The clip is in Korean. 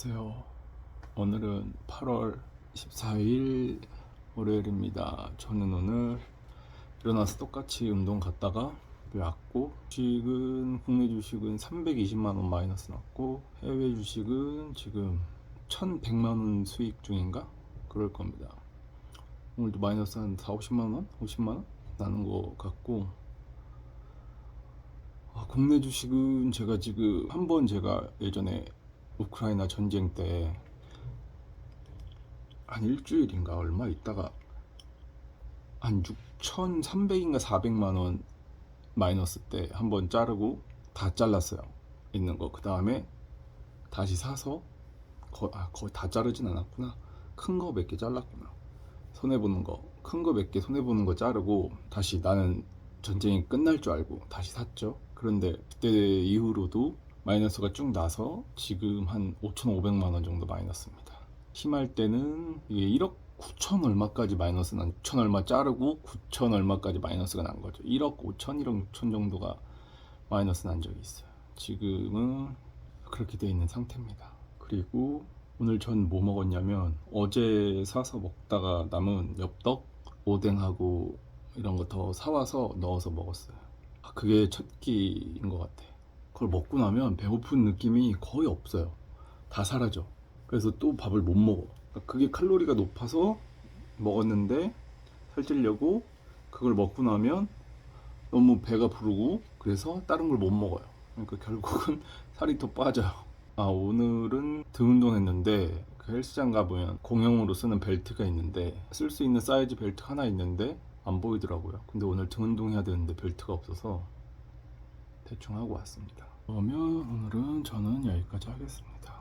안녕하세요. 오늘은 8월 14일 월요일입니다. 저는 오늘 일어나서 똑같이 운동 갔다가 왔고 주식은 국내 주식은 320만 원 마이너스 났고 해외 주식은 지금 1,100만 원 수익 중인가 그럴 겁니다. 오늘도 마이너스 한 4, 50만 원, 50만 원 나는 것 같고 아, 국내 주식은 제가 지금 한 번 제가 예전에 우크라이나 전쟁 때 한 일주일인가 얼마 있다가 한 6,300인가 400만 원 마이너스 때 한 번 자르고 다 잘랐어요. 있는 거. 그 다음에 다시 사서 거, 아, 거의 다 자르진 않았구나. 큰 거 몇 개 잘랐구나. 손해 보는 거. 큰 거 몇 개 손해 보는 거 자르고 다시 나는 전쟁이 끝날 줄 알고 다시 샀죠. 그런데 그때 이후로도 마이너스가 쭉 나서 지금 한 5,500만 원 정도 마이너스입니다. 심할 때는 이게 1억 9천 얼마까지 마이너스 난 6천 얼마 자르고 9천 얼마까지 마이너스가 난 거죠. 1억 5천, 1억 6천 정도가 마이너스 난 적이 있어요. 지금은 그렇게 돼 있는 상태입니다. 그리고 오늘 전 뭐 먹었냐면 어제 사서 먹다가 남은 엽떡, 오뎅하고 이런 거 더 사와서 넣어서 먹었어요. 아, 그게 첫 끼인 것 같아. 그걸 먹고 나면 배고픈 느낌이 거의 없어요. 다 사라져. 그래서 또 밥을 못 먹어. 그러니까 그게 칼로리가 높아서 먹었는데 살찌려고 그걸 먹고 나면 너무 배가 부르고 그래서 다른 걸 못 먹어요. 그러니까 결국은 살이 더 빠져요. 아 오늘은 등 운동했는데 그 헬스장 가보면 공용으로 쓰는 벨트가 있는데 쓸 수 있는 사이즈 벨트 하나 있는데 안 보이더라고요. 근데 오늘 등 운동해야 되는데 벨트가 없어서 대충 하고 왔습니다. 그러면 오늘은 저는 여기까지 하겠습니다.